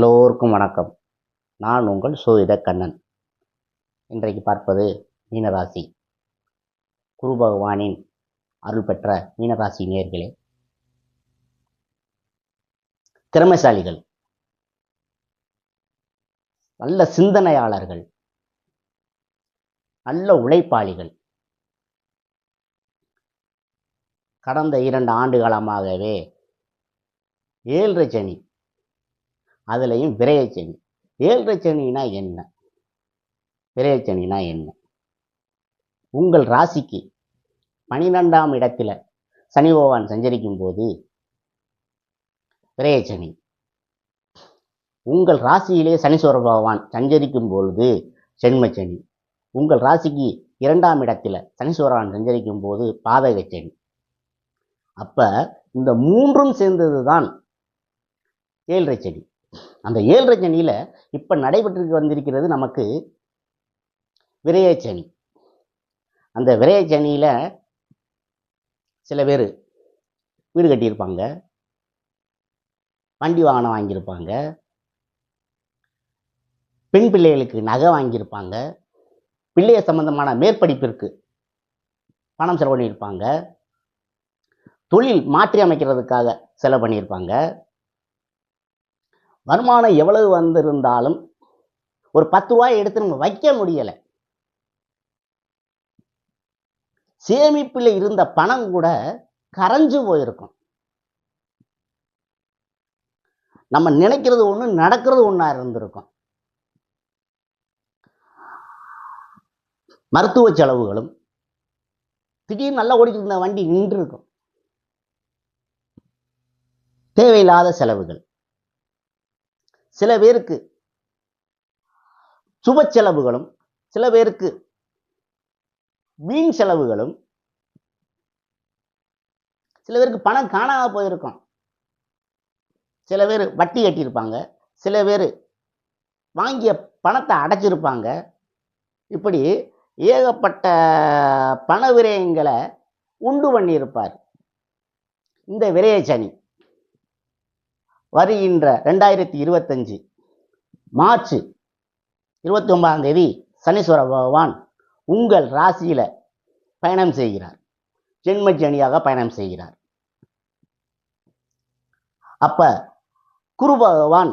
எல்லோருக்கும் வணக்கம். நான் உங்கள் சோதித கண்ணன் இன்றைக்கு பார்ப்பது மீனராசி. குரு பகவானின் அருள் பெற்ற மீனராசி நேர்களே. திறமைசாலிகள். நல்ல சிந்தனையாளர்கள். நல்ல உழைப்பாளிகள். கடந்த இரண்டு ஆண்டு காலமாகவே ஏழரை சனி அதுலேயும் விரையச்சனி ஏழரை சனினா என்ன? விரையச்சனினா என்ன? உங்கள் ராசிக்கு பனிரெண்டாம் இடத்துல சனி பகவான் சஞ்சரிக்கும் போது விரையச்சனி உங்கள் ராசியிலே சனீஸ்வர பகவான் சஞ்சரிக்கும் பொழுது சென்மச்சனி உங்கள் ராசிக்கு இரண்டாம் இடத்துல சனீஸ்வரன் சஞ்சரிக்கும் போது பாதகச்சனி அப்போ இந்த மூன்றும் சேர்ந்தது தான் ஏழரை சனி. அந்த ஏழரை சனியில் இப்போ நடைபெற்று வந்திருக்கிறது நமக்கு விரயச்சனி அந்த விரயச்சனியில் சில பேர் வீடு கட்டியிருப்பாங்க. வண்டி வாகனம் வாங்கியிருப்பாங்க. பெண் பிள்ளைகளுக்கு நகை வாங்கியிருப்பாங்க. பிள்ளைய சம்பந்தமான மேற்படிப்பிற்கு பணம் செலவு பண்ணியிருப்பாங்க. தொழில் மாற்றி அமைக்கிறதுக்காக செலவு பண்ணியிருப்பாங்க. வருமானம் எவ்வளவு வந்திருந்தாலும் ஒரு பத்து ரூபாய் எடுத்து நம்ம வைக்க முடியலை. சேமிப்பில் இருந்த பணம் கூட கரைஞ்சு போயிருக்கும். நம்ம நினைக்கிறது ஒன்று நடக்கிறது ஒன்றா இருந்திருக்கும். மருத்துவ செலவுகளும் திடீர்னு நல்லா ஓடிக்கிட்டு இருந்த வண்டி நின்று இருக்கும் தேவையில்லாத செலவுகள். சில பேருக்கு சுப செலவுகளும் சில பேருக்கு வீண் செலவுகளும் சில பேருக்கு பணம் காணாம போயிருக்கும். சில பேர் வட்டி கட்டியிருப்பாங்க சில பேர் வாங்கிய பணத்தை அடைச்சிருப்பாங்க. இப்படி ஏகப்பட்ட பண விரயங்களை உண்டு பண்ணியிருப்பார். இந்த விரய சனி வருகின்ற ரெண்டாயிரத்தி இருபத்தஞ்சு மார்ச் இருபத்தி ஒன்பதாம் தேதி சனீஸ்வர பகவான் உங்கள் ராசியில பயணம் செய்கிறார். ஜென்மஜனியாக பயணம் செய்கிறார். அப்ப குரு பகவான்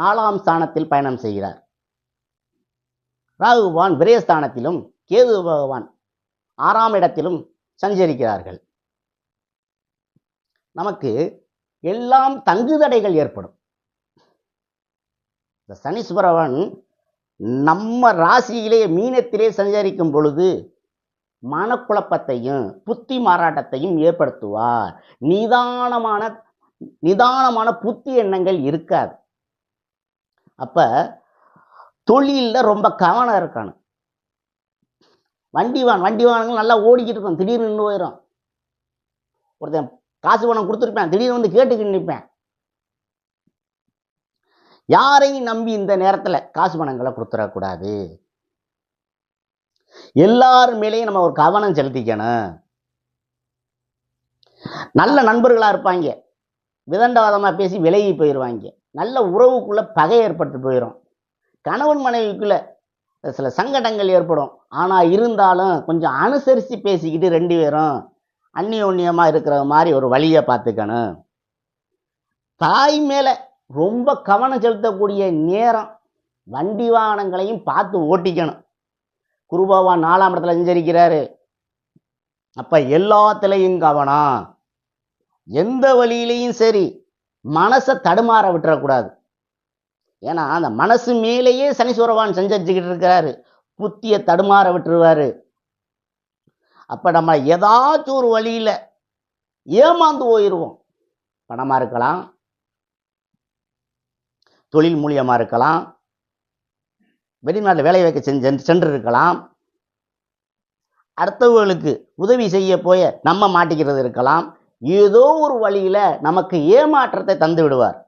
நாலாம் ஸ்தானத்தில் பயணம் செய்கிறார். ராகு பகவான் விரயஸ்தானத்திலும் கேது பகவான் ஆறாம் இடத்திலும் சஞ்சரிக்கிறார்கள். நமக்கு எல்லாம் தங்குதடைகள் ஏற்படும். இந்த சனீஸ்வரவன் நம்ம ராசியிலே மீனத்திலே சஞ்சரிக்கும் பொழுது மனக்குழப்பத்தையும் புத்தி மாறாட்டத்தையும் ஏற்படுத்துவார். நிதானமான நிதானமான புத்தி எண்ணங்கள் இருக்காது. அப்போ தொழிலில் ரொம்ப கவனம் இருக்கணும். வண்டி வான் வண்டி நல்லா ஓடிக்கிட்டு இருக்கும் திடீர்னு நின்று போயிடும் ஒருத்தன் காசு பணம் கொடுத்துருப்பேன். திடீர்னு வந்து கேட்டுக்கிட்டு நிற்பேன். யாரையும் நம்பி இந்த நேரத்தில் காசு பணங்களை கொடுத்துடக்கூடாது. எல்லார் மேலேயும் நம்ம ஒரு கவனம் செலுத்திக்கணும். நல்ல நண்பர்களா இருப்பாங்க. விதண்டவாதமா பேசி விலகி போயிடுவாங்க நல்ல உறவுக்குள்ள பகை ஏற்பட்டு போயிடும் கணவன் மனைவிக்குள்ள சில சங்கடங்கள் ஏற்படும். ஆனா இருந்தாலும் கொஞ்சம் அனுசரித்து பேசிக்கிட்டு ரெண்டு பேரும் அந்நியோன்யமாக இருக்கிற மாதிரி ஒரு வழியை பார்த்துக்கணும். தாய் மேலே ரொம்ப கவனம் செலுத்தக்கூடிய நேரம் வண்டி வாகனங்களையும் பார்த்து ஓட்டிக்கணும். குருபகவான் நாலாம் இடத்துல சஞ்சரிக்கிறாரு அப்போ எல்லாத்துலேயும் கவனம். எந்த வழியிலையும் சரி மனசை தடுமாற விட்டுறக்கூடாது. ஏன்னா அந்த மனசு மேலேயே சனீஸ்வரவான் செஞ்சரிச்சுக்கிட்டு இருக்கிறாரு. புத்தியை தடுமாற விட்டுருவாரு. அப்போ நம்ம ஏதாச்சும் ஒரு வழியில் ஏமாந்து போயிடுவோம் பணமாக இருக்கலாம். தொழில் மூலியமாக இருக்கலாம். வெளிநாட்டில் வேலை வைக்க செஞ்சு சென்று இருக்கலாம் அடுத்தவர்களுக்கு உதவி செய்ய போய நம்ம மாட்டிக்கிறது இருக்கலாம். ஏதோ ஒரு வழியில் நமக்கு ஏமாற்றத்தை தந்து விடுவார்.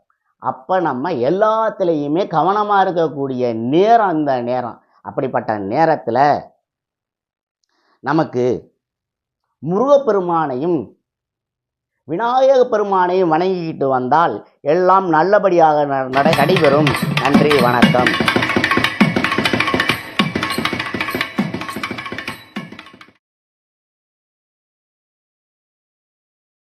அப்போ நம்ம எல்லாத்துலேயுமே கவனமாக இருக்கக்கூடிய நேரம் அந்த நேரம். அப்படிப்பட்ட நேரத்தில் நமக்கு முருகப்பெருமானையும் விநாயக பெருமானையும் வணங்கிக்கிட்டு வந்தால் எல்லாம் நல்லபடியாக ந- நட நடைபெறும். நன்றி வணக்கம்.